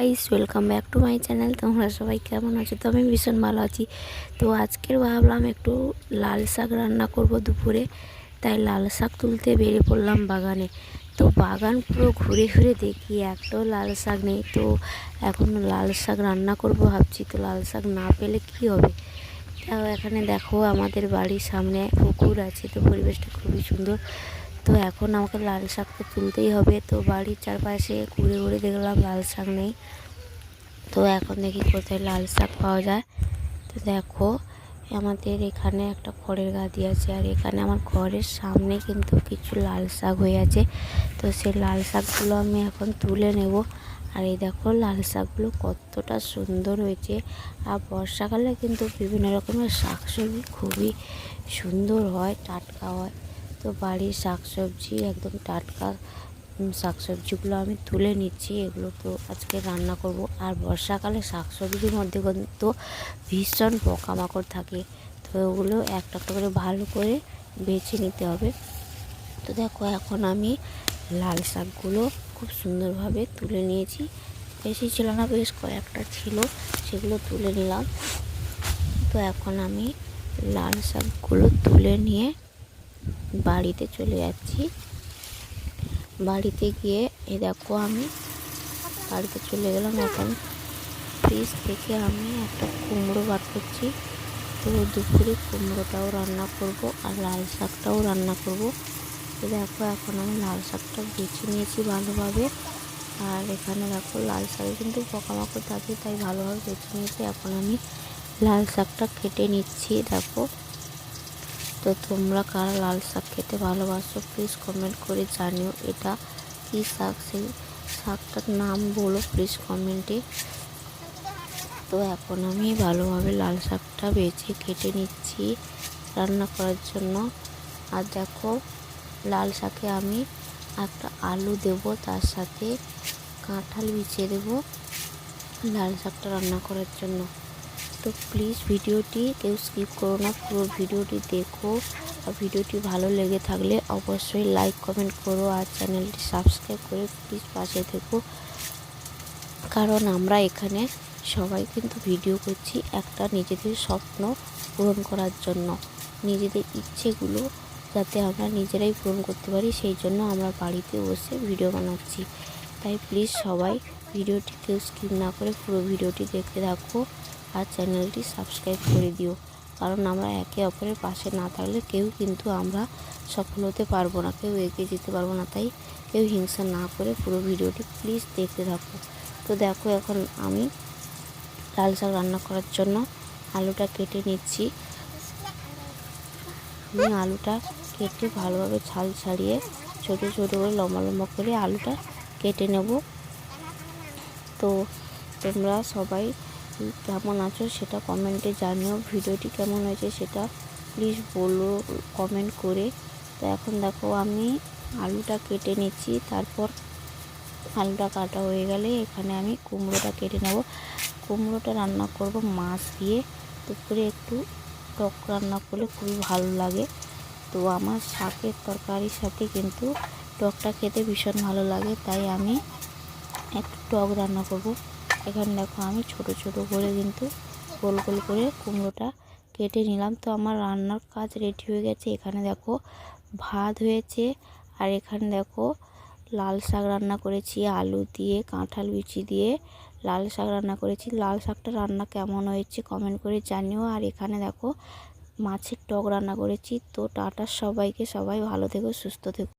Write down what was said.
Guys welcome back to my channel তোমরা সবাই কেমন আছো? তো আমি ভীষণ ভালো আছি। তো আজকের ভাবলাম একটু লাল শাক রান্না করব দুপুরে। তাই লাল শাক তুলতে বেরিয়ে পড়লাম বাগানে। তো বাগান পুরো ঘুরে ঘুরে দেখি, একটাও লাল শাক নেই। তো এখন লাল শাক রান্না করব ভাবছি। তো লাল শাক না পেলে কি হবে? তাও এখানে দেখো, আমাদের বাড়ির সামনে পুকুর আছে। তো পরিবেশটা খুবই সুন্দর। তো এখন আমাকে লাল শাক তো তুলতেই হবে। তো বাড়ির চারপাশে ঘুরে ঘুরে দেখলাম লাল শাক নেই। তো এখন দেখি কোথায় লাল শাক পাওয়া যায়। তো দেখো, আমাদের এখানে একটা খড়ের গাদি আছে আর এখানে আমার ঘরের সামনে কিন্তু কিছু লাল শাক হয়ে আছে। তো সেই লাল শাকগুলো আমি এখন তুলে নেব। আর এই দেখো লাল শাকগুলো কতটা সুন্দর হয়েছে। আর বর্ষাকালে কিন্তু বিভিন্ন রকমের শাকসবজি খুবই সুন্দর হয়, টাটকা হয়। তো বাড়ির শাকসবজি, একদম টাটকা শাকসবজিগুলো আমি তুলে নিচ্ছি। এগুলো তো আজকে রান্না করব। আর বর্ষাকালে শাকসবজির মধ্যে কিন্তু ভীষণ পোকামাকড় থাকে। তো ওগুলো একটা একটা করে ভালো করে বেছে নিতে হবে। তো দেখো, এখন আমি লাল শাকগুলো খুব সুন্দরভাবে তুলে নিয়েছি। বেশি ছিল না, বেশ কয়েকটা ছিল, সেগুলো তুলে নিলাম। তো এখন আমি লাল শাকগুলো তুলে নিয়ে বাড়িতে চলে যাচ্ছি। বাড়িতে গিয়ে এ দেখো আমি বাড়িতে চলে গেলাম। এখন ফ্রিজ থেকে আমি একটা কুমড়ো বার করছি। তো দুপুরে কুমড়োটাও রান্না করব আর লাল শাকটাও রান্না করব। তো দেখো এখন আমি লাল শাকটা বেছে নিয়েছি ভালোভাবে। আর এখানে দেখো লাল শাকে কিন্তু পোকামাকড় থাকে, তাই ভালোভাবে বেছে নিয়েছি। এখন আমি লাল শাকটা কেটে নিচ্ছি, দেখো। তো তোমরা কারা লাল শাক খেতে ভালোবাসো? প্লিজ কমেন্ট করে জানিও এটা কী শাক? সেই শাকটার নাম বলো প্লিজ কমেন্টে তো এখন আমি ভালোভাবে লাল শাকটা বেছে কেটে নিচ্ছি রান্না করার জন্য। আর দেখো, লাল শাকে আমি একটা আলু দেব, তার সাথে কাঁঠাল বিছিয়ে দেব লাল শাকটা রান্না করার জন্য। তো প্লিজ ভিডিওটি কেউ স্কিপ করো না, পুরো ভিডিওটি দেখো। আর ভিডিওটি ভালো লেগে থাকলে অবশ্যই লাইক কমেন্ট করো আর চ্যানেলটি সাবস্ক্রাইব করে প্লিজ পাশে থেকো। কারণ আমরা এখানে সবাই কিন্তু ভিডিও করছি একটা নিজেদের স্বপ্ন পূরণ করার জন্য। নিজেদের ইচ্ছেগুলো যাতে আমরা নিজেরাই পূরণ করতে পারি, সেই জন্য আমরা বাড়িতে বসে ভিডিও বানাচ্ছি। তাই প্লিজ সবাই ভিডিওটি কেউ স্কিপ না করে পুরো ভিডিওটি দেখতে থাকো। আর চ্যানেলটি সাবস্ক্রাইব করে দিও। কারণ আমরা একে অপরের পাশে না থাকলে কেউ কিন্তু আমরা সফল হতে পারব না, কেউ এগিয়ে যেতে পারব না। তাই কেউ হিংসা না করে পুরো ভিডিওটি প্লিজ দেখতে থাকো। তো দেখো এখন আমি লাল শাক রান্না করার জন্য আলুটা কেটে নিচ্ছি। আমি আলুটা কেটে ভালোভাবে ছাল ছাড়িয়ে ছোটো ছোটো করে লম্বা লম্বা করে আলুটা কেটে নেব। তো তোমরা সবাই কেমন আছো সেটা কমেন্টে জানিও। ভিডিওটি কেমন হয়েছে সেটা প্লিজ বলো কমেন্ট করে। তো এখন দেখো আমি আলুটা কেটে নিচ্ছি, তারপর আলুটা কাটা হয়ে গেলে এখানে আমি কুমড়োটা কেটে নেব। কুমড়োটা রান্না করব মাছ দিয়ে। দুপুরে একটু টক রান্না করলে খুবই ভালো লাগে। তো আমার শাকের তরকারির সাথে কিন্তু টকটা খেতে ভীষণ ভালো লাগে, তাই আমি একটু টক রান্না করব। এখানে দেখো আমি ছোট ছোট করে কিন্তু গোল গোল করে কুমড়োটা কেটে নিলাম। তো আমার রান্নার কাজ রেডি হয়ে গেছে। এখানে দেখো ভাত হয়েছে আর এখানে দেখো লাল শাক রান্না করেছি, আলু দিয়ে, কাঁঠাল বিচি দিয়ে লাল শাক রান্না করেছি। লাল শাকটা রান্না কেমন হয়েছে কমেন্ট করে জানিও। আর এখানে দেখো মাছের টক রান্না করেছি। তো টাটা সবাইকে, সবাই ভালো থেকো, সুস্থ থেকো।